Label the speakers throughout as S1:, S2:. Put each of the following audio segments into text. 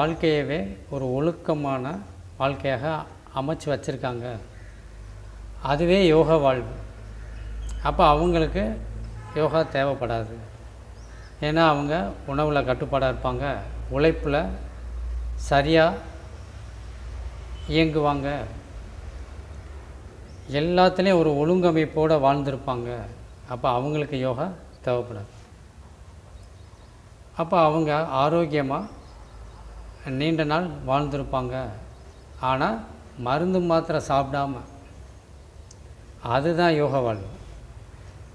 S1: வாழ்க்கையவே ஒரு ஒழுக்கமான வாழ்க்கையாக அமைச்சு வச்சுருக்காங்க. அதுவே யோகா வாழ்வு. அப்போ அவங்களுக்கு யோகா தேவைப்படாது. ஏன்னா அவங்க உணவில் கட்டுப்பாடாக இருப்பாங்க. உழைப்பில் சரியாக இயங்குவாங்க. எல்லாத்துலேயும் ஒரு ஒழுங்கமைப்போடு வாழ்ந்திருப்பாங்க. அப்போ அவங்களுக்கு யோகா தேவைப்படாது. அப்போ அவங்க ஆரோக்கியமாக நீண்ட நாள் வாழ்ந்திருப்பாங்க. ஆனால் மருந்து மாத்திரை சாப்பிடாம. அதுதான் யோக வாழ்வு.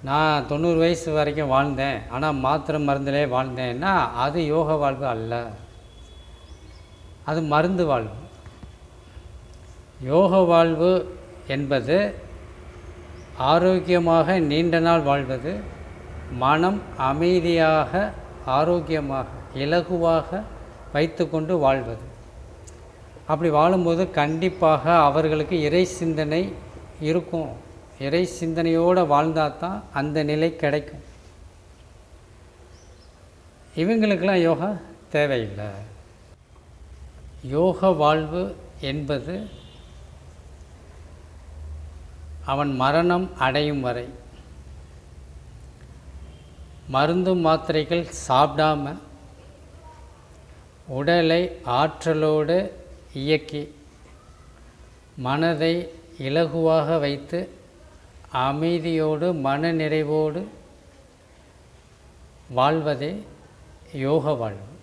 S1: நான் தொண்ணூறு வயசு வரைக்கும் வாழ்ந்தேன். ஆனால் மாத்திரை மருந்திலே வாழ்ந்தேன்னா அது யோக வாழ்வு அல்ல. அது மருந்து வாழ்வு. யோக வாழ்வு என்பது ஆரோக்கியமாக நீண்ட நாள் வாழ்வது மனம் அமைதியாக ஆரோக்கியமாக இலகுவாக வைத்துக்கொண்டு வாழ்வது. அப்படி வாழும்போது கண்டிப்பாக அவர்களுக்கு இறை சிந்தனை இருக்கும். இறை சிந்தனையோடு வாழ்ந்தால் தான் அந்த நிலை கிடைக்கும். இவங்களுக்கெல்லாம் யோகா தேவையில்லை. யோக வாழ்வு என்பது அவன் மரணம் அடையும் வரை மருந்து மாத்திரைகள் சாப்பிடாம உடலை ஆற்றலோடு இயக்கி மனதை இலகுவாக வைத்து அமைதியோடு மன நிறைவோடு வாழ்வதே யோக வாழ்வு.